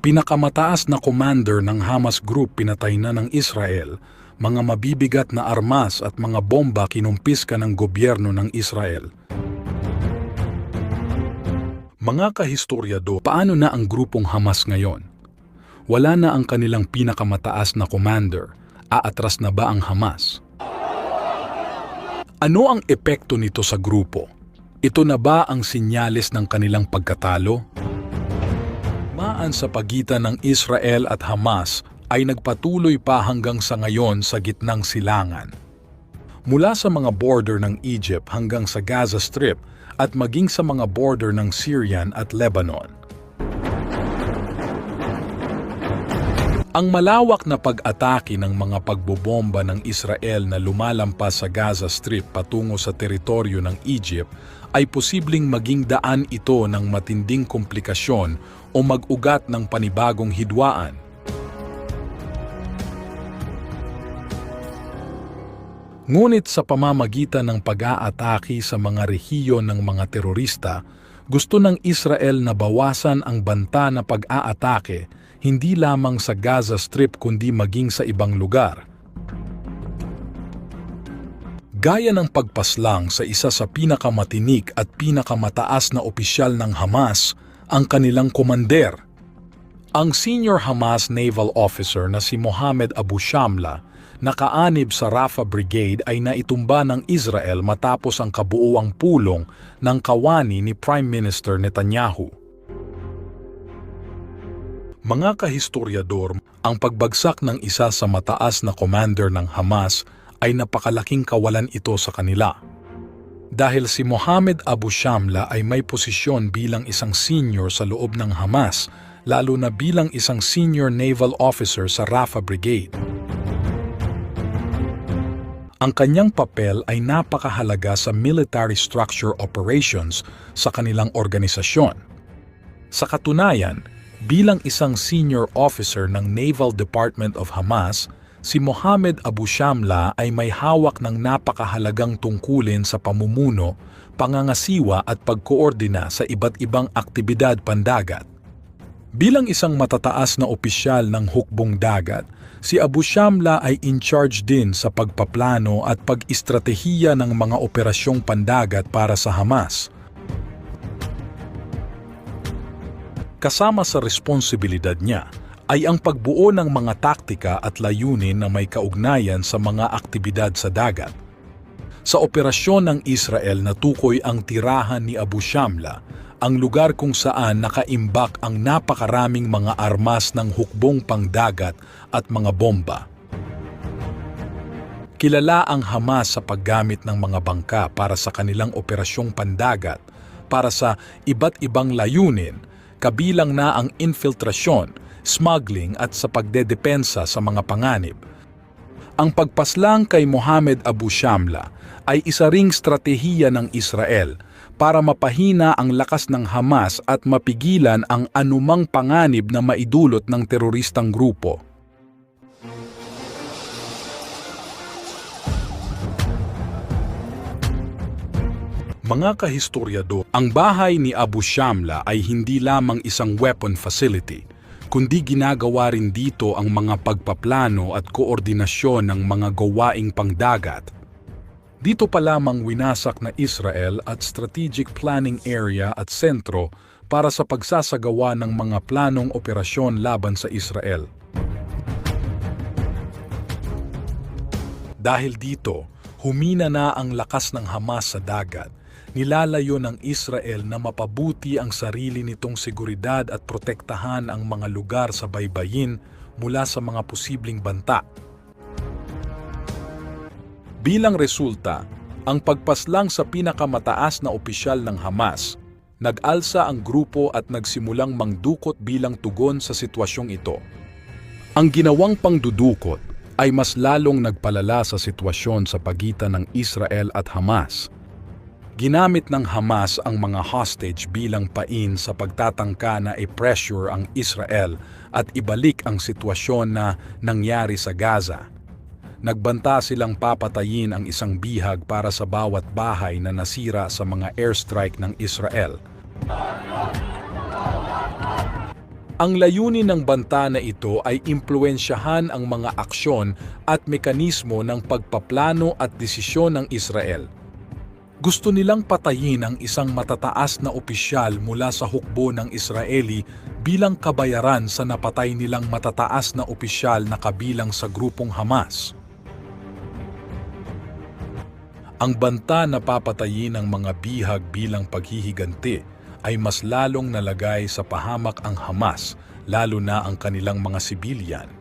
Pinakamataas na commander ng Hamas Group pinatay na ng Israel, mga mabibigat na armas at mga bomba kinumpiska ng gobyerno ng Israel. Mga kahistoryado, paano na ang grupong Hamas ngayon? Wala na ang kanilang pinakamataas na commander. Aatras na ba ang Hamas? Ano ang epekto nito sa grupo? Ito na ba ang sinyales ng kanilang pagkatalo? Maan sa pagitan ng Israel at Hamas ay nagpatuloy pa hanggang sa ngayon sa gitnang silangan. Mula sa mga border ng Egypt hanggang sa Gaza Strip at maging sa mga border ng Syrian at Lebanon. Ang malawak na pag-atake ng mga pagbobomba ng Israel na lumalampas sa Gaza Strip patungo sa teritoryo ng Egypt ay posibleng maging daan ito ng matinding komplikasyon o mag-ugat ng panibagong hidwaan. Ngunit sa pamamagitan ng pag-aatake sa mga rehiyon ng mga terorista, gusto ng Israel na bawasan ang banta na pag-aatake hindi lamang sa Gaza Strip kundi maging sa ibang lugar. Gaya ng pagpaslang sa isa sa pinakamatinik at pinakamataas na opisyal ng Hamas, ang kanilang komander. Ang senior Hamas naval officer na si Mohammed Abu Shamla, nakaanib sa Rafah Brigade ay naitumba ng Israel matapos ang kabuuang pulong ng kawani ni Prime Minister Netanyahu. Mga kahistoryador, ang pagbagsak ng isa sa mataas na commander ng Hamas ay napakalaking kawalan ito sa kanila. Dahil si Mohammed Abu Shamla ay may posisyon bilang isang senior sa loob ng Hamas, lalo na bilang isang senior naval officer sa Rafah Brigade. Ang kanyang papel ay napakahalaga sa military structure operations sa kanilang organisasyon. Sa katunayan, bilang isang senior officer ng Naval Department of Hamas, si Mohammed Abu Shamla ay may hawak ng napakahalagang tungkulin sa pamumuno, pangangasiwa at pagkoordina sa iba't ibang aktibidad pandagat. Bilang isang matataas na opisyal ng hukbong dagat, si Abu Shamla ay in charge din sa pagpaplano at pag-istratehiya ng mga operasyong pandagat para sa Hamas. Kasama sa responsibilidad niya ay ang pagbuo ng mga taktika at layunin na may kaugnayan sa mga aktibidad sa dagat. Sa operasyon ng Israel natukoy ang tirahan ni Abu Shamla, ang lugar kung saan nakaimbak ang napakaraming mga armas ng hukbong pangdagat at mga bomba. Kilala ang Hamas sa paggamit ng mga bangka para sa kanilang operasyong pandagat para sa iba't ibang layunin, kabilang na ang infiltrasyon, smuggling at sa pagdedepensa sa mga panganib. Ang pagpaslang kay Mohammed Abu Shamla ay isa ring stratehiya ng Israel para mapahina ang lakas ng Hamas at mapigilan ang anumang panganib na maidulot ng teroristang grupo. Mga kahistoryado, ang bahay ni Abu Shamla ay hindi lamang isang weapon facility, kundi ginagawa rin dito ang mga pagpaplano at koordinasyon ng mga gawaing pangdagat. Dito pa lamang winasak na Israel at strategic planning area at sentro para sa pagsasagawa ng mga planong operasyon laban sa Israel. Dahil dito, humina na ang lakas ng Hamas sa dagat nilalayo ng Israel na mapabuti ang sarili nitong seguridad at protektahan ang mga lugar sa baybayin mula sa mga posibleng banta. Bilang resulta, ang pagpaslang sa pinakamataas na opisyal ng Hamas, nag-alsa ang grupo at nagsimulang mangdukot bilang tugon sa sitwasyong ito. Ang ginawang pangdudukot ay mas lalong nagpalala sa sitwasyon sa pagitan ng Israel at Hamas – Ginamit ng Hamas ang mga hostage bilang pain sa pagtatangka na i-pressure ang Israel at ibalik ang sitwasyon na nangyari sa Gaza. Nagbanta silang papatayin ang isang bihag para sa bawat bahay na nasira sa mga airstrike ng Israel. Ang layunin ng banta na ito ay impluensyahan ang mga aksyon at mekanismo ng pagpaplano at desisyon ng Israel. Gusto nilang patayin ang isang matataas na opisyal mula sa hukbo ng Israeli bilang kabayaran sa napatay nilang matataas na opisyal na kabilang sa grupong Hamas. Ang banta na papatayin ng mga bihag bilang paghihiganti ay mas lalong nalagay sa pahamak ang Hamas, lalo na ang kanilang mga sibilyan.